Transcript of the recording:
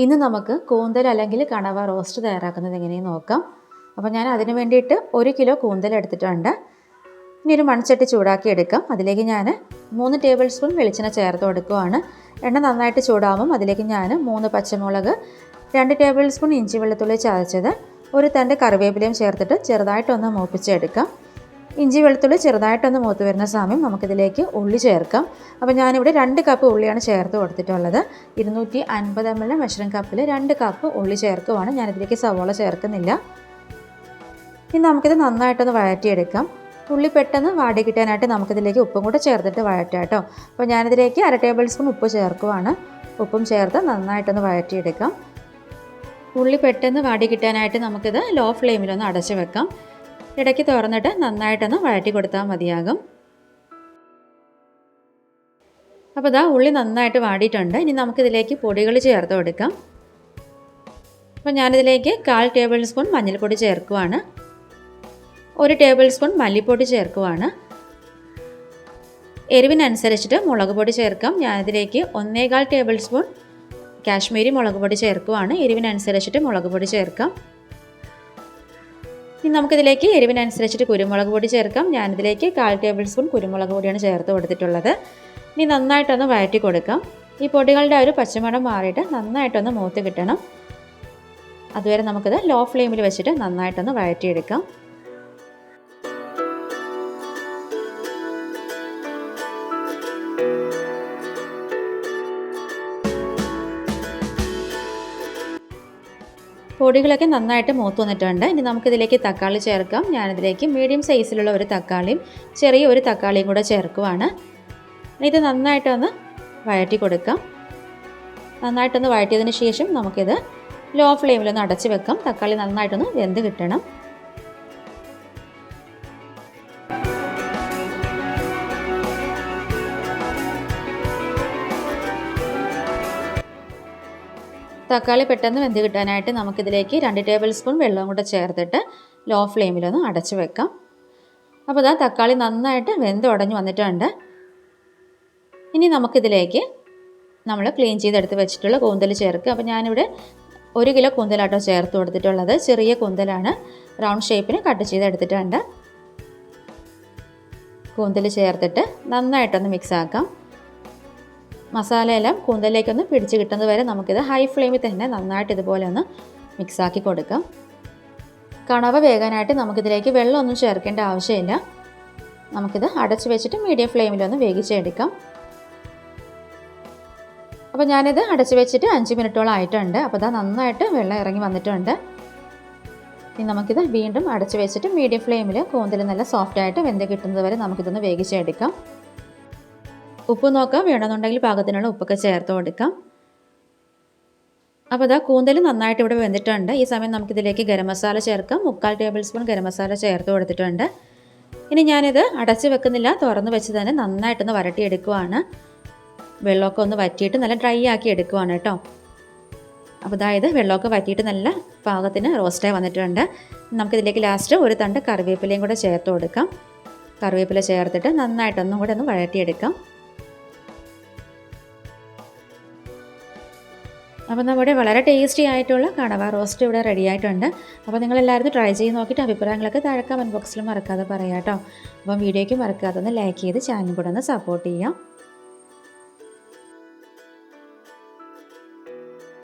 ഇന്ന് നമുക്ക് കൂന്തൽ അല്ലെങ്കിൽ കണവ റോസ്റ്റ് തയ്യാറാക്കുന്നത് എങ്ങനെയെന്ന് നോക്കാം. അപ്പോൾ ഞാൻ അതിന് വേണ്ടിയിട്ട് ഒരു കിലോ കൂന്തൽ എടുത്തിട്ടുണ്ട്. ഇനി ഒരു മൺചട്ടി ചൂടാക്കി എടുക്കാം. അതിലേക്ക് ഞാൻ മൂന്ന് ടേബിൾ സ്പൂൺ വെളിച്ചെണ്ണ ചേർത്ത് കൊടുക്കുവാണ്. എണ്ണ നന്നായിട്ട് ചൂടാകുമ്പം അതിലേക്ക് ഞാൻ മൂന്ന് പച്ചമുളക് രണ്ട് ടേബിൾ സ്പൂൺ ഇഞ്ചി വെളുത്തുള്ളി ചതച്ചത് ഒരു തണ്ട് കറിവേപ്പിലയും ചേർത്തിട്ട് ചെറുതായിട്ടൊന്ന് മൂപ്പിച്ചെടുക്കാം. ഇഞ്ചി വെളുത്തുള്ളി ചെറുതായിട്ടൊന്ന് മൂത്ത് വരുന്ന സമയം നമുക്കിതിലേക്ക് ഉള്ളി ചേർക്കാം. അപ്പോൾ ഞാനിവിടെ രണ്ട് കപ്പ് ഉള്ളിയാണ് ചേർത്ത് കൊടുത്തിട്ടുള്ളത്. ഇരുന്നൂറ്റി അൻപത് എം എൽ മെഷറിംഗ് കപ്പിൽ രണ്ട് കപ്പ് ഉള്ളി ചേർക്കുവാണ്. ഞാനിതിലേക്ക് സവോള ചേർക്കുന്നില്ല. ഇനി നമുക്കിത് നന്നായിട്ടൊന്ന് വഴറ്റിയെടുക്കാം. ഉള്ളി പെട്ടെന്ന് വാടി കിട്ടാനായിട്ട് നമുക്കിതിലേക്ക് ഉപ്പും കൂടെ ചേർത്തിട്ട് വഴറ്റാം കേട്ടോ. അപ്പോൾ ഞാനിതിലേക്ക് അര ടേബിൾ സ്പൂൺ ഉപ്പ് ചേർക്കുവാണ്. ഉപ്പും ചേർത്ത് നന്നായിട്ടൊന്ന് വഴറ്റിയെടുക്കാം. ഉള്ളി പെട്ടെന്ന് വാടി കിട്ടാനായിട്ട് നമുക്കിത് ലോ ഫ്ലെയിമിലൊന്ന് അടച്ചു വെക്കാം. ഇടയ്ക്ക് തുറന്നിട്ട് നന്നായിട്ടൊന്ന് വഴറ്റി കൊടുത്താൽ മതിയാകും. അപ്പോൾ ഇതാ ഉള്ളി നന്നായിട്ട് വാടിയിട്ടുണ്ട്. ഇനി നമുക്കിതിലേക്ക് പൊടികൾ ചേർത്ത് കൊടുക്കാം. അപ്പോൾ ഞാനിതിലേക്ക് കാൽ ടേബിൾ സ്പൂൺ മഞ്ഞൾപ്പൊടി ചേർക്കുവാണ്. ഒരു ടേബിൾ സ്പൂൺ മല്ലിപ്പൊടി ചേർക്കുവാണ്. എരിവിനനുസരിച്ചിട്ട് മുളക് പൊടി ചേർക്കാം. ഞാനിതിലേക്ക് ഒന്നേകാൽ ടേബിൾ സ്പൂൺ കാശ്മീരി മുളക് പൊടി ചേർക്കുവാണ്. എരിവിനനുസരിച്ചിട്ട് മുളക് പൊടി ചേർക്കാം. ഇനി നമുക്കിതിലേക്ക് എരിവിനനുസരിച്ചിട്ട് കുരുമുളക് പൊടി ചേർക്കാം. ഞാനിതിലേക്ക് കാൽ ടേബിൾ സ്പൂൺ കുരുമുളക് പൊടിയാണ് ചേർത്ത് കൊടുത്തിട്ടുള്ളത്. ഇനി നന്നായിട്ടൊന്ന് വഴറ്റി കൊടുക്കാം. ഈ പൊടികളുടെ ഒരു പച്ചമണം മാറിയിട്ട് നന്നായിട്ടൊന്ന് മൂത്ത് കിട്ടണം. അതുവരെ നമുക്കിത് ലോ ഫ്ലെയിമിൽ വെച്ചിട്ട് നന്നായിട്ടൊന്ന് വഴറ്റിയെടുക്കാം. പൊടികളൊക്കെ നന്നായിട്ട് മൂത്ത് വന്നിട്ടുണ്ട്. ഇനി നമുക്കിതിലേക്ക് തക്കാളി ചേർക്കാം. ഞാനിതിലേക്ക് മീഡിയം സൈസിലുള്ള ഒരു തക്കാളിയും ചെറിയ ഒരു തക്കാളിയും കൂടെ ചേർക്കുവാണ്. ഇത് നന്നായിട്ടൊന്ന് വഴറ്റി കൊടുക്കാം. നന്നായിട്ടൊന്ന് വഴറ്റിയതിന് ശേഷം നമുക്കിത് ലോ ഫ്ലെയിമിലൊന്ന് അടച്ച് വെക്കാം. തക്കാളി നന്നായിട്ടൊന്ന് വെന്ത് കിട്ടണം. തക്കാളി പെട്ടെന്ന് വെന്ത് കിട്ടാനായിട്ട് നമുക്കിതിലേക്ക് രണ്ട് ടേബിൾ സ്പൂൺ വെള്ളം കൂടെ ചേർത്തിട്ട് ലോ ഫ്ലെയിമിലൊന്ന് അടച്ചു വെക്കാം. അപ്പോൾ ഇതാ തക്കാളി നന്നായിട്ട് വെന്ത് ഉടഞ്ഞു വന്നിട്ടുണ്ട്. ഇനി നമുക്കിതിലേക്ക് നമ്മൾ ക്ലീൻ ചെയ്തെടുത്ത് വെച്ചിട്ടുള്ള കൂന്തൽ ചേർക്കുക. അപ്പോൾ ഞാനിവിടെ ഒരു കിലോ കൂന്തലാട്ടോ ചേർത്ത് കൊടുത്തിട്ടുള്ളത്. ചെറിയ കൂന്തലാണ്. റൗണ്ട് ഷേപ്പിന് കട്ട് ചെയ്തെടുത്തിട്ടുണ്ട്. കൂന്തൽ ചേർത്തിട്ട് നന്നായിട്ടൊന്ന് മിക്സ് ആക്കാം. മസാലയെല്ലാം കൂന്തലിലേക്കൊന്ന് പിടിച്ച് കിട്ടുന്നത് വരെ നമുക്കിത് ഹൈ ഫ്ലെയിമിൽ തന്നെ നന്നായിട്ട് ഇതുപോലെ ഒന്ന് മിക്സാക്കി കൊടുക്കാം. കണവ വേകാനായിട്ട് നമുക്കിതിലേക്ക് വെള്ളമൊന്നും ചേർക്കേണ്ട ആവശ്യമില്ല. നമുക്കിത് അടച്ചു വെച്ചിട്ട് മീഡിയം ഫ്ലെയിമിലൊന്ന് വേവിച്ചെടുക്കാം. അപ്പോൾ ഞാനിത് അടച്ചു വെച്ചിട്ട് അഞ്ച് മിനിറ്റോളം ആയിട്ടുണ്ട്. അപ്പോൾ ഇതാ നന്നായിട്ട് വെള്ളം ഇറങ്ങി വന്നിട്ടുണ്ട്. ഇനി നമുക്കിത് വീണ്ടും അടച്ചു വെച്ചിട്ട് മീഡിയം ഫ്ലെയിമിൽ കൂന്തൽ നല്ല സോഫ്റ്റായിട്ട് വെന്ത് കിട്ടുന്നത് വരെ നമുക്കിതൊന്ന് വേവിച്ചെടുക്കാം. ഉപ്പ് നോക്കാം. വേണമെന്നുണ്ടെങ്കിൽ പാകത്തിനുള്ള ഉപ്പൊക്കെ ചേർത്ത് കൊടുക്കാം. അപ്പോൾ അതാ കൂന്തൽ നന്നായിട്ട് ഇവിടെ വെന്തിട്ടുണ്ട്. ഈ സമയം നമുക്കിതിലേക്ക് ഗരം മസാല ചേർക്കാം. മുക്കാൽ ടേബിൾ സ്പൂൺ ഗരം മസാല ചേർത്ത് കൊടുത്തിട്ടുണ്ട്. ഇനി ഞാനിത് അടച്ച് വെക്കുന്നില്ല. തുറന്ന് വെച്ച് തന്നെ നന്നായിട്ടൊന്ന് വരട്ടിയെടുക്കുവാണ്. വെള്ളമൊക്കെ ഒന്ന് വറ്റിയിട്ട് നല്ല ഡ്രൈ ആക്കി എടുക്കുവാണ് കേട്ടോ. അപ്പോൾ അതായത് വെള്ളമൊക്കെ വറ്റിയിട്ട് നല്ല പാകത്തിന് റോസ്റ്റായി വന്നിട്ടുണ്ട്. നമുക്കിതിലേക്ക് ലാസ്റ്റ് ഒരു തണ്ട് കറിവേപ്പിലയും കൂടെ ചേർത്ത് കൊടുക്കാം. കറിവേപ്പില ചേർത്തിട്ട് നന്നായിട്ടൊന്നും കൂടെ ഒന്ന് വഴറ്റിയെടുക്കാം. അപ്പോൾ നമ്മുടെ വളരെ ടേസ്റ്റി ആയിട്ടുള്ള കണവ റോസ്റ്റ് ഇവിടെ റെഡി ആയിട്ടുണ്ട്. അപ്പോൾ നിങ്ങളെല്ലാവരും ട്രൈ ചെയ്ത് നോക്കിയിട്ട് അഭിപ്രായങ്ങളൊക്കെ താഴെ കമന്റ് ബോക്സിൽ മറക്കാതെ പറയാം കേട്ടോ അപ്പം വീഡിയോയ്ക്ക് മറക്കാതെ ഒന്ന് ലൈക്ക് ചെയ്ത് ചാനൽ കൂടെ ഒന്ന് സപ്പോർട്ട് ചെയ്യാം.